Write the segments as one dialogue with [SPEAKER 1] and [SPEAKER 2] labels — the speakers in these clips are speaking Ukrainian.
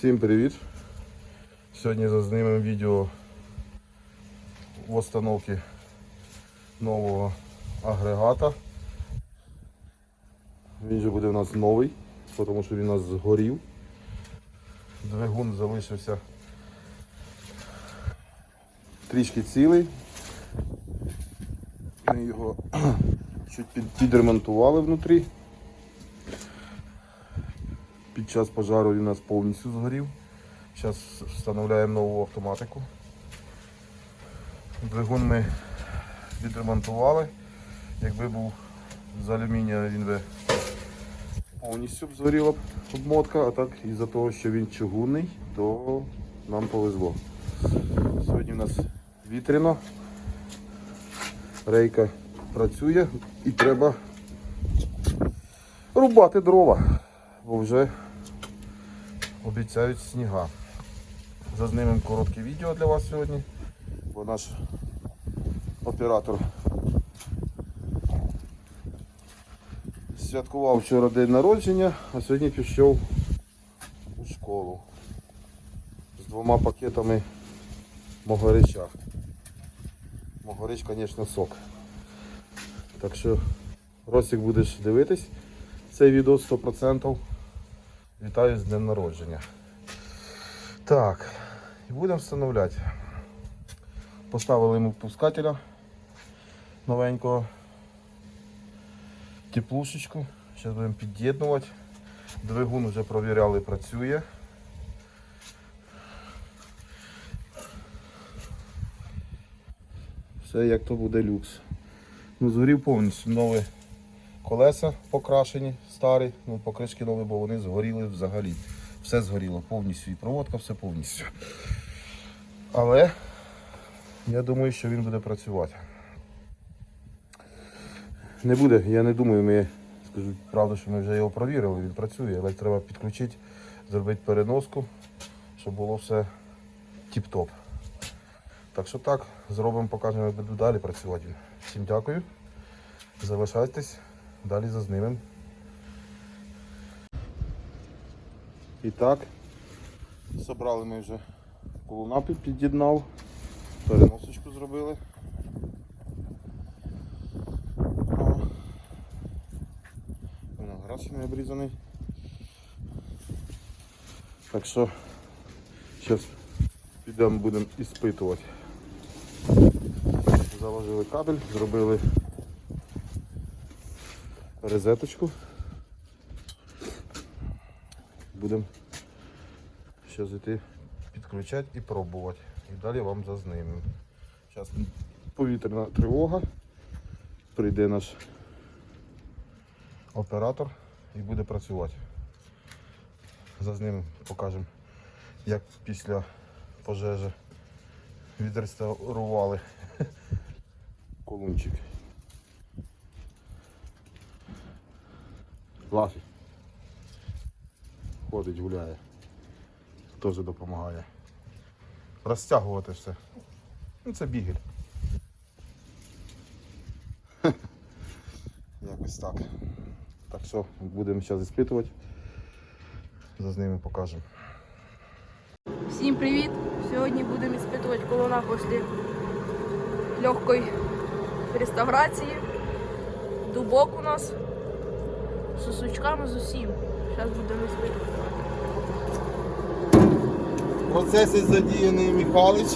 [SPEAKER 1] Всім привіт! Сьогодні зазнімемо відео установки нового агрегата. Він же буде у нас новий, тому що він у нас згорів. Двигун залишився трішки цілий. Ми його чуть підремонтували внутрі. Під час пожару він у нас повністю згорів. Зараз встановляємо нову автоматику. Двигун ми відремонтували. Якби був з алюмінія, він би повністю б згоріла обмотка, а так із-за того, що він чугунний, то нам повезло. Сьогодні у нас вітряно, рейка працює і треба рубати дрова, бо вже обіцяють сніга. Зазнімемо коротке відео для вас сьогодні, бо наш оператор святкував вчора день народження, а сьогодні пішов у школу з двома пакетами могорича. Могорич, звісно, сок. Так що, Росік будеш дивитись цей відео 100%. Вітаю з днем народження. Так, і будемо встановляти. Поставили йому пускателя новенького. Теплушечку. Зараз будемо під'єднувати. Двигун вже провіряли, працює. Все як то буде люкс. Ну, згорів повністю нові колеса покрашені, старі, ну покришки нові, бо вони згоріли взагалі. Все згоріло повністю і проводка, все повністю. Але я думаю, що він буде працювати. Не буде, я не думаю, ми скажу правду, що ми вже його провірили, він працює, але треба підключити, зробити переноску, щоб було все тіп-топ. Так що так, зробимо, покажемо, як буде далі працювати. Всім дякую. Залишайтесь, далі зазнімемо. І так, собрали ми вже колуна під- під'єднав, переносочку зробили. Не обрізаний. Так що зараз підемо будемо іспитувати. Заложили кабель, зробили розеточку. Будемо зараз йти підключати і пробувати. І далі вам зазнімемо. Зараз повітряна тривога. Прийде наш оператор і буде працювати. Зазнімемо, покажемо, як після пожежі відреставрували колунчик. Лафі. Ходить, гуляє. Теж допомагає. Розтягувати все. Ну це бігель. Якось так. Так що будемо зараз іспитувати. За з ними покажемо.
[SPEAKER 2] Всім привіт! Сьогодні будемо іспитувати колона після легкої реставрації. Дубок у нас з сусучками з усім. Зараз будемо іспитувати.
[SPEAKER 1] В процесі задіяний Михайлович.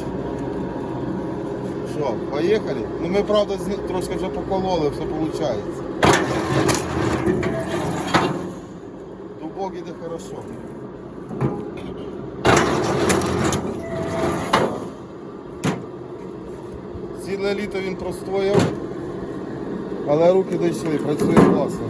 [SPEAKER 1] Що, поїхали? Ну ми правда трошки вже покололи, все виходить. Дубок іде хорошо. Ціле літо він простояв, але руки дійшли, працює класно.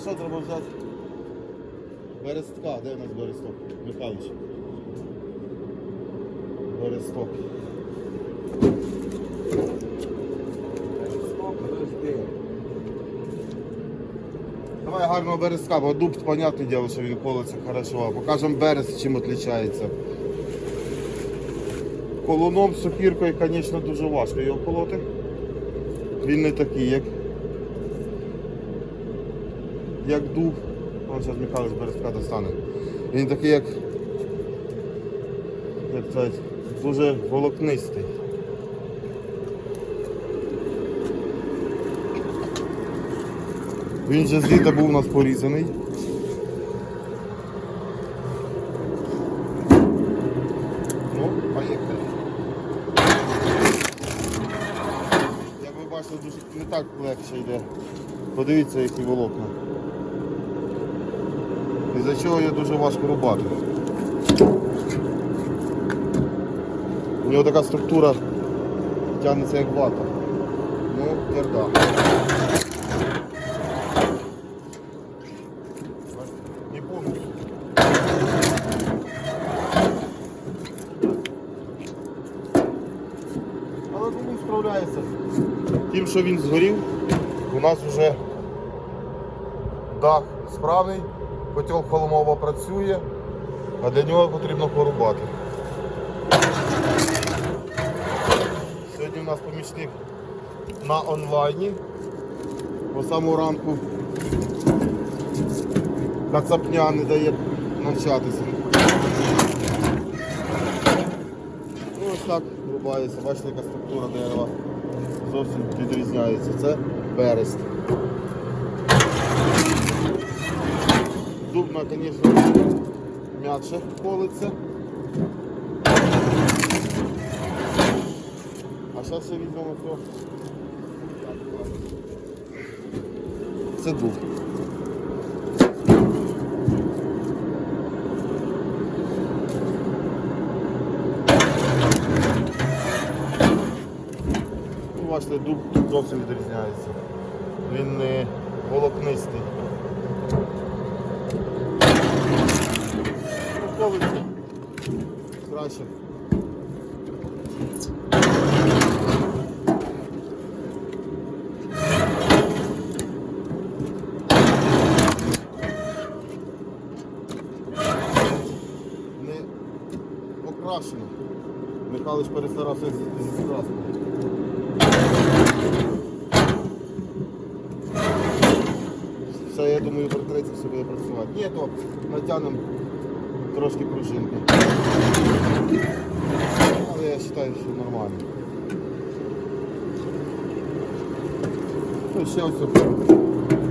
[SPEAKER 1] Все треба взяти берестка. Де у нас бересток? Михайлович. Бересток. Давай гарного березка, бо дуб, понятне діло, що він колиться хорошо. Покажемо берез, чим відрізняється. Колуном, сокіркою, звісно, дуже важко його колоти. Він не такий, як, як дуб. Ось зараз Михайло з достане. Він такий, як, як сказати, дуже волокнистий. Він же з літа був у нас порізаний. Ну, поїхали. Як ви бачите, дуже не так легше йде. Подивіться, які волокна. І за чого є дуже важко рубати. У нього така структура тягнеться як вата. Ну, повністю. Але він справляється. Тим, що він згорів, у нас вже дах справний, котел холомова працює, а для нього потрібно порубати. Сьогодні у нас помічник на онлайні. По саму ранку Кацапня не дає навчатися. Ну, ось так рубається. Бачите, яка структура дерева зовсім відрізняється. Це берест. Дубна, звісно, м'якше колиться. А зараз ще візьмемо то. Це дуб. Ну, бачите, дуб тут зовсім відрізняється. Він не волокнистий. Колиться краще. Не покрашено. Михайлович перестарався зі краскою. Все, я думаю, притреться все буде працювати. Ні, то натягнемо трошки пружинки. Але я вважаю, що нормально. Ну, ще ось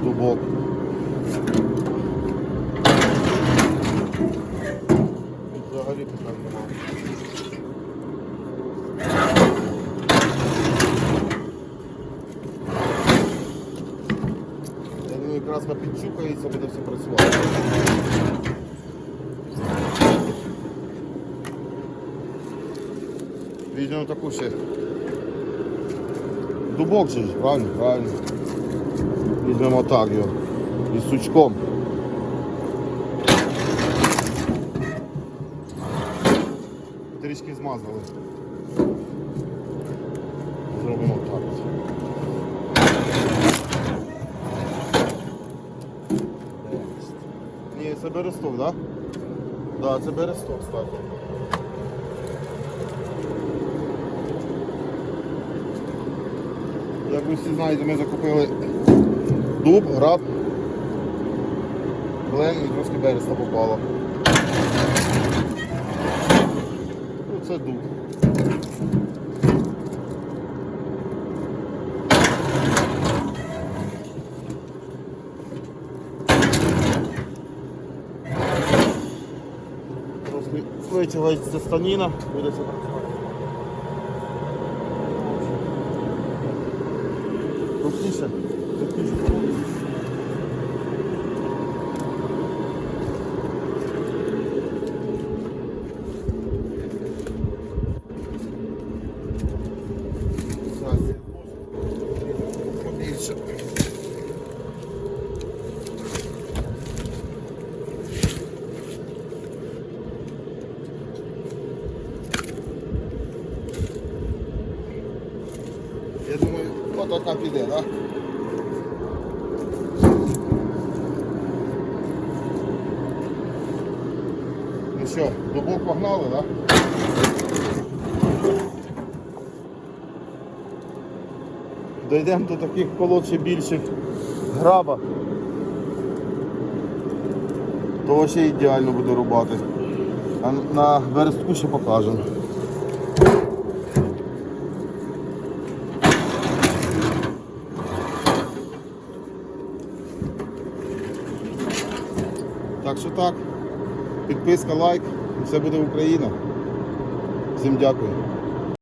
[SPEAKER 1] дубок. Взагалі питань немає. Я думаю, якраз підчукається, буде все працювати. Візьмемо таку ще. Дубок же правильно? Правильно. Візьмемо так його. Із сучком. Трішки змазали. Зробимо так. Ні, це бересток, так? Да? Да, це бересток, кстати. Ви всі знаєте, ми закупили дуб, граб, клен і трошки береста попало. Ну, це дуб. Трошки витягається станіна, буде все. Тише. Я думаю, Побільше. така піде, так? Ну що, дубок погнали, так? Дійдемо до таких колод ще більших граба. То ще ідеально буде рубати. А на верстку ще покажемо. Так що так. Підписка, лайк. і Все буде Україна. Всім дякую.